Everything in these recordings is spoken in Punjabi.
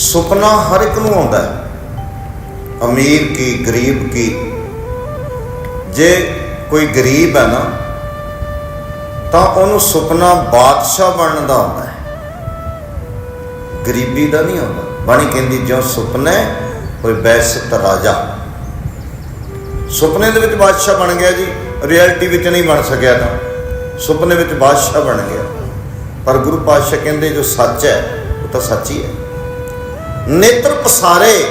ਸੁਪਨਾ ਹਰ ਇੱਕ ਨੂੰ ਆਉਂਦਾ ਹੈ। ਅਮੀਰ ਕੀ, ਗਰੀਬ ਕੀ। ਜੇ ਕੋਈ ਗਰੀਬ ਹੈ ਨਾ, ਤਾਂ ਉਹਨੂੰ ਸੁਪਨਾ ਬਾਦਸ਼ਾਹ ਬਣਨ ਦਾ ਆਉਂਦਾ ਹੈ। ਗਰੀਬੀ ਦਾ ਨਹੀਂ ਆਉਂਦਾ। ਬਾਣੀ ਕਹਿੰਦੀ ਜੋ ਸੁਪਨੇ ਕੋਈ ਬੈਸਤ ਰਾਜਾ। ਸੁਪਨੇ ਦੇ ਵਿੱਚ ਬਾਦਸ਼ਾਹ ਬਣ ਗਿਆ ਜੀ। ਰਿਐਲਿਟੀ ਵਿੱਚ ਨਹੀਂ ਬਣ ਸਕਿਆ ਤਾਂ। ਸੁਪਨੇ ਵਿੱਚ ਬਾਦਸ਼ਾਹ ਬਣ ਗਿਆ। ਪਰ ਗੁਰੂ ਪਾਤਸ਼ਾਹ ਕਹਿੰਦੇ, ਜੋ ਸੱਚ ਹੈ, ਉਹ ਤਾਂ ਸੱਚ ਹੀ ਹੈ। ਨੇਤਰ ਪਸਾਰੇ।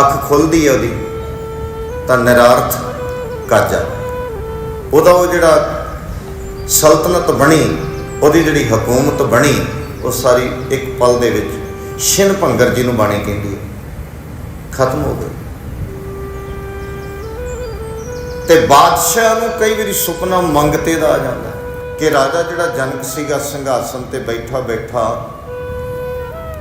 ਅੱਖ ਖੁੱਲਦੀ ਹੈ ਉਹਦੀ, ਤਾਂ ਨਿਰਾਰਥ ਕਾਜਾ। ਉਹਦਾ ਉਹ ਜਿਹੜਾ ਸਲਤਨਤ ਬਣੀ, ਉਹਦੀ ਜਿਹੜੀ ਹਕੂਮਤ ਬਣੀ, ਉਹ ਸਾਰੀ ਇੱਕ ਪਲ ਦੇ ਵਿੱਚ ਛਿਨ ਭੰਗਰ ਜੀ ਨੂੰ ਬਾਣੀ ਕਹਿੰਦੀ ਹੈ, ਖਤਮ ਹੋ ਗਈ। ਤੇ ਬਾਦਸ਼ਾਹ ਨੂੰ ਕਈ ਵਾਰੀ ਸੁਪਨਾ ਮੰਗਤੇ ਦਾ ਆ ਜਾਂਦਾ ਕਿ ਰਾਜਾ ਜਿਹੜਾ ਜਨਕ ਸੀਗਾ, ਸਿੰਘਾਸਨ ਤੇ ਬੈਠਾ ਬੈਠਾ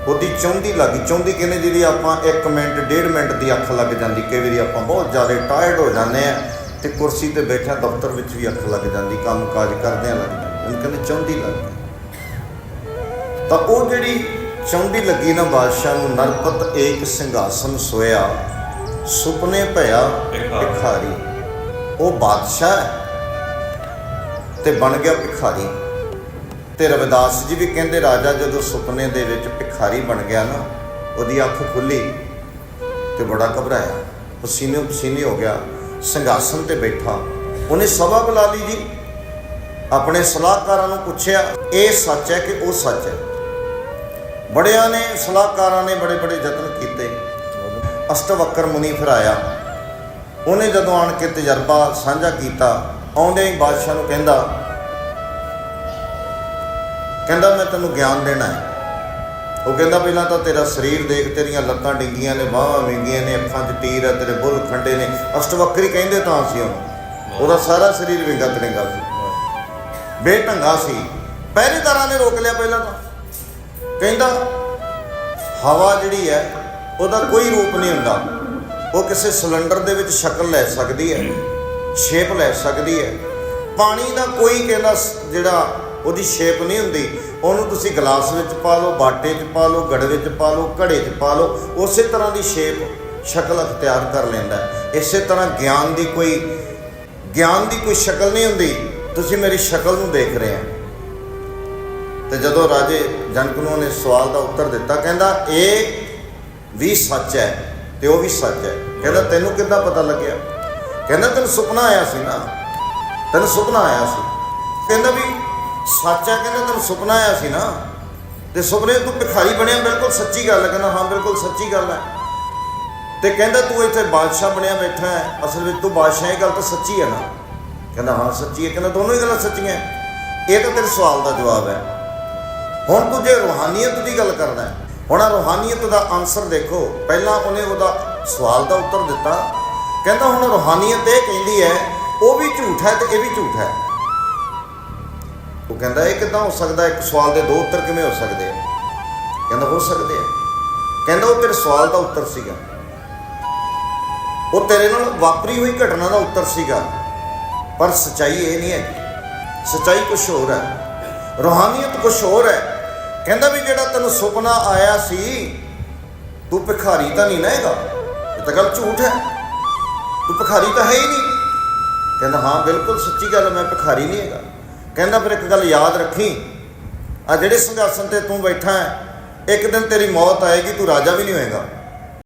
ਉਹਦੀ ਚੌਂਦੀ ਲੱਗੀ ਚੌਂਦੀ ਕਹਿੰਦੇ ਜਿਹੜੀ ਆਪਾਂ 1 ਮਿੰਟ ਡੇਢ ਮਿੰਟ ਦੀ ਅੱਖ ਲੱਗ ਜਾਂਦੀ। ਕਈ ਵਾਰੀ ਆਪਾਂ ਬਹੁਤ ਜ਼ਿਆਦਾ ਟਾਇਰਡ ਹੋ ਜਾਂਦੇ ਆ ਤੇ ਕੁਰਸੀ ਤੇ ਬੈਠਾ ਦਫ਼ਤਰ ਵਿੱਚ ਵੀ ਅੱਖ ਲੱਗ ਜਾਂਦੀ ਕੰਮ ਕਾਜ ਕਰਦਿਆਂ ਲੱਗ ਜਾਂਦੀ। ਉਹਨੂੰ ਕਹਿੰਦੇ ਚੌਂਦੀ ਲੱਗ ਗਈ। ਤਾਂ ਉਹ ਜਿਹੜੀ ਚੌਂਦੀ ਲੱਗੀ ਨਾ ਬਾਦਸ਼ਾਹ ਨੂੰ ਨਰਪਤ ਏਕ ਸਿੰਘਾਸਨ ਸੋਇਆ ਸੁਪਨੇ ਭਇਆ ਭਿਖਾਰੀ। ਉਹ ਬਾਦਸ਼ਾਹ ਤੇ ਬਣ ਗਿਆ ਭਿਖਾਰੀ। ਤੇ ਰਵਿਦਾਸ ਜੀ ਵੀ ਕਹਿੰਦੇ ਰਾਜਾ ਜਦੋਂ ਸੁਪਨੇ ਦੇ ਵਿੱਚ ਭਿਖਾਰੀ ਬਣ ਗਿਆ ਨਾ, ਉਹਦੀ ਅੱਖ ਖੁੱਲੀ ਤੇ ਬੜਾ ਘਬਰਾਇਆ। ਪਸੀਨੇ ਪਸੀਨੇ ਹੋ ਗਿਆ, ਸਿੰਘਾਸਨ ਤੇ ਬੈਠਾ। ਉਹਨੇ ਸਭਾ ਬੁਲਾ ਲਈ ਜੀ। ਆਪਣੇ ਸਲਾਹਕਾਰਾਂ ਨੂੰ ਪੁੱਛਿਆ, ਇਹ ਸੱਚ ਹੈ ਕਿ ਉਹ ਸੱਚ ਹੈ? ਬੜਿਆਂ ਨੇ ਸਲਾਹਕਾਰਾਂ ਨੇ ਬੜੇ ਬੜੇ ਯਤਨ ਕੀਤੇ। ਅਸ਼ਟਵਕਰ ਮੁਨੀ ਫਿਰ ਆਇਆ। ਉਹਨੇ ਜਦੋਂ ਆਣ ਕੇ ਤਜਰਬਾ ਸਾਂਝਾ ਕੀਤਾ ਆਉਂਦੇ ਹੀ ਬਾਦਸ਼ਾਹ ਨੂੰ ਕਹਿੰਦਾ ਕਹਿੰਦਾ, ਮੈਂ ਤੈਨੂੰ ਗਿਆਨ ਦੇਣਾ ਹੈ। ਉਹ ਕਹਿੰਦਾ, ਪਹਿਲਾਂ ਤਾਂ ਤੇਰਾ ਸਰੀਰ ਦੇਖ, ਤੇਰੀਆਂ ਲੱਤਾਂ ਡਿੰਗੀਆਂ ਨੇ, ਬਾਹਾਂ ਵਿੰਗੀਆਂ ਨੇ, ਅੱਖਾਂ 'ਚ ਤੀਰ ਹੈ, ਤੇਰੇ ਬੁੱਲ ਖੰਡੇ ਨੇ, ਅਸ਼ਟਵਕਰੀ ਕਹਿੰਦੇ ਤਾਂ ਸੀ ਉਹਨੂੰ। ਉਹਦਾ ਸਾਰਾ ਸਰੀਰ ਵਿੰਗਾ ਤੜਿੰਗਾ ਸੀ ਬੇਢੰਗਾ ਸੀ। ਪਹਿਰੇਦਾਰਾਂ ਨੇ ਰੋਕ ਲਿਆ ਪਹਿਲਾਂ ਤਾਂ। ਕਹਿੰਦਾ, ਹਵਾ ਜਿਹੜੀ ਹੈ, ਉਹਦਾ ਕੋਈ ਰੂਪ ਨਹੀਂ ਹੁੰਦਾ। ਉਹ ਕਿਸੇ ਸਿਲੰਡਰ ਦੇ ਵਿੱਚ ਸ਼ਕਲ ਲੈ ਸਕਦੀ ਹੈ, ਸ਼ੇਪ ਲੈ ਸਕਦੀ ਹੈ। ਪਾਣੀ ਦਾ ਕੋਈ ਕਹਿੰਦਾ ਜਿਹੜਾ ਉਹਦੀ ਸ਼ੇਪ ਨਹੀਂ ਹੁੰਦੀ। ਉਹਨੂੰ ਤੁਸੀਂ ਗਲਾਸ ਵਿੱਚ ਪਾ ਲਓ, ਬਾਟੇ 'ਚ ਪਾ ਲਓ, ਗੜ ਵਿੱਚ ਪਾ ਲਓ, ਘੜੇ 'ਚ ਪਾ ਲਓ, ਉਸੇ ਤਰ੍ਹਾਂ ਦੀ ਸ਼ੇਪ ਸ਼ਕਲ ਅਖਤਿਆਰ ਕਰ ਲੈਂਦਾ ਇਸੇ ਤਰ੍ਹਾਂ ਗਿਆਨ ਦੀ ਕੋਈ, ਗਿਆਨ ਦੀ ਕੋਈ ਸ਼ਕਲ ਨਹੀਂ ਹੁੰਦੀ। ਤੁਸੀਂ ਮੇਰੀ ਸ਼ਕਲ ਨੂੰ ਦੇਖ ਰਹੇ ਹੋ। ਤੇ ਜਦੋਂ ਰਾਜੇ ਜਨਕ ਨੂੰ ਉਹਨੇ ਸਵਾਲ ਦਾ ਉੱਤਰ ਦਿੱਤਾ, ਕਹਿੰਦਾ, ਇਹ ਵੀ ਸੱਚ ਹੈ ਤੇ ਉਹ ਵੀ ਸੱਚ ਹੈ। ਕਹਿੰਦਾ, ਤੈਨੂੰ ਕਿੱਦਾਂ ਪਤਾ ਲੱਗਿਆ? ਕਹਿੰਦਾ, ਤੈਨੂੰ ਸੁਪਨਾ ਆਇਆ ਸੀ ਨਾ। ਤੈਨੂੰ ਸੁਪਨਾ ਆਇਆ ਸੀ। ਕਹਿੰਦਾ ਵੀ ਸੱਚ ਹੈ ਕਹਿੰਦਾ ਤੈਨੂੰ ਸੁਪਨਾ ਆਇਆ ਸੀ ਨਾ। ਤੇ ਸੁਪਨੇ ਤੂੰ ਭਿਖਾਰੀ ਬਣਿਆ ਬਿਲਕੁਲ ਸੱਚੀ ਗੱਲ ਹੈ ਕਹਿੰਦਾ ਹਾਂ ਬਿਲਕੁਲ ਸੱਚੀ ਗੱਲ ਹੈ। ਤੇ ਕਹਿੰਦਾ ਤੂੰ ਇੱਥੇ ਬਾਦਸ਼ਾਹ ਬਣਿਆ ਬੈਠਾ ਹੈ ਅਸਲ ਵਿੱਚ ਤੂੰ ਬਾਦਸ਼ਾਹ ਇਹ ਗੱਲ ਤਾਂ ਸੱਚੀ ਹੈ ਨਾ। ਕਹਿੰਦਾ ਹਾਂ ਸੱਚੀ ਹੈ ਕਹਿੰਦਾ ਦੋਨੋਂ ਹੀ ਗੱਲਾਂ ਸੱਚੀਆਂ ਇਹ ਤਾਂ ਤੇਰੇ ਸਵਾਲ ਦਾ ਜਵਾਬ ਹੈ। ਹੁਣ ਤੂੰ ਜੇ ਰੂਹਾਨੀਅਤ ਦੀ ਗੱਲ ਕਰਦਾ ਹੈ, ਹੁਣ ਆਹ ਰੂਹਾਨੀਅਤ ਦਾ ਆਨਸਰ ਦੇਖੋ। ਪਹਿਲਾਂ ਉਹਨੇ ਉਹਦਾ ਸਵਾਲ ਦਾ ਉੱਤਰ ਦਿੱਤਾ। ਕਹਿੰਦਾ ਹੁਣ ਰੂਹਾਨੀਅਤ ਇਹ ਕਹਿੰਦੀ ਹੈ ਉਹ ਵੀ ਝੂਠ ਹੈ ਤੇ ਇਹ ਵੀ ਝੂਠ ਹੈ। ਉਹ ਕਹਿੰਦਾ, ਇਹ ਕਿਦਾਂ ਹੋ ਸਕਦਾ? ਇੱਕ ਸਵਾਲ ਦੇ ਦੋ ਉੱਤਰ ਕਿਵੇਂ ਹੋ ਸਕਦੇ ਆ? ਕਹਿੰਦਾ, ਹੋ ਸਕਦੇ ਆ। ਕਹਿੰਦਾ, ਉਹ ਤੇਰੇ ਸਵਾਲ ਦਾ ਉੱਤਰ ਸੀਗਾ। ਉਹ ਤੇਰੇ ਨਾਲ ਵਾਪਰੀ ਹੋਈ ਘਟਨਾ ਦਾ ਉੱਤਰ ਸੀਗਾ। ਪਰ ਸਚਾਈ ਇਹ ਨਹੀਂ ਹੈ ਸਚਾਈ ਕੁਝ ਹੋਰ ਹੈ। ਰੂਹਾਨੀਅਤ ਕੁਝ ਹੋਰ ਹੈ। ਕਹਿੰਦਾ ਵੀ ਜਿਹੜਾ ਤੈਨੂੰ ਸੁਪਨਾ ਆਇਆ ਸੀ, ਤੂੰ ਭਿਖਾਰੀ ਤਾਂ ਨਹੀਂ ਨਾ ਹੈਗਾ? ਇਹ ਤਾਂ ਗੱਲ ਝੂਠ ਹੈ। ਤੂੰ ਭਿਖਾਰੀ ਤਾਂ ਹੈ ਹੀ ਨਹੀਂ। ਕਹਿੰਦਾ, ਹਾਂ, ਬਿਲਕੁਲ ਸੱਚੀ ਗੱਲ ਮੈਂ ਭਿਖਾਰੀ ਨਹੀਂ ਹੈਗਾ। ਕਹਿੰਦਾ, ਫਿਰ ਇੱਕ ਗੱਲ ਯਾਦ ਰੱਖੀ। ਆ ਜਿਹੜੇ ਸਿੰਘਾਸਨ ਤੇ ਤੂੰ ਬੈਠਾ ਹੈ, ਇੱਕ ਦਿਨ ਤੇਰੀ ਮੌਤ ਆਏਗੀ, ਤੂੰ ਰਾਜਾ ਵੀ ਨਹੀਂ ਹੋਏਗਾ।